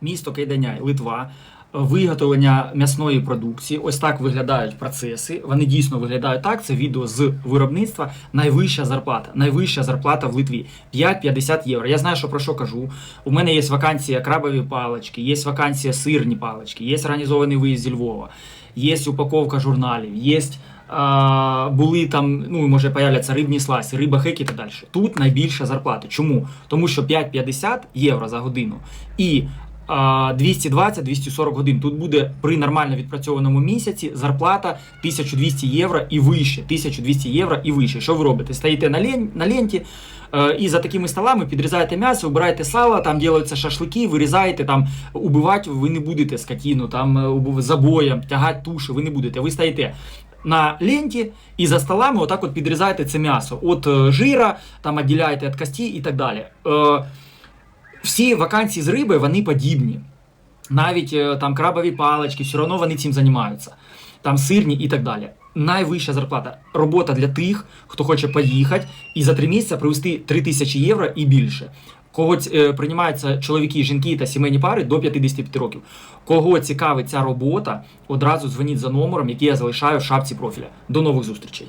місто Кайданяй, Литва. Виготовлення м'ясної продукції, ось так виглядають процеси. Вони дійсно виглядають так. Це відео з виробництва. Найвища зарплата. Найвища зарплата в Литві 5-50 євро. Я знаю, що про що кажу. У мене є вакансія крабові палички, є вакансія сирні палички, є організований виїзд зі Львова, є упаковка журналів, є. А, були там, ну може появляться рибні сласі, риба хек і далі. Тут найбільша зарплата. Чому? Тому що 5,50 євро за годину і 220-240 годин. Тут буде при нормально відпрацьованому місяці зарплата 1200 євро і вище. 1200 євро і вище. Що ви робите? Стоїте на, лен, на ленті. е, І за такими столами підрізаєте м'ясо, вибираєте сало, там ділаються шашлики, вирізаєте там, убивати ви не будете скотину, там е, забоєм, тягати туші, ви не будете. Ви стоїте на ленті і за столами отак от підрізаєте це м'ясо. От е, жира, там відділяєте від кості і так далі. Всі вакансії з риби вони подібні. Навіть е, там крабові палички, все одно вони цим займаються. Там сирні і так далі. Найвища зарплата. Робота для тих, хто хоче поїхати і за три місяці привезти 3 тисячі євро і більше. Кого е, приймаються чоловіки, жінки та сімейні пари до 55 років. Кого цікавить ця робота, одразу дзвоніть за номером, який я залишаю в шапці профіля. До нових зустрічей.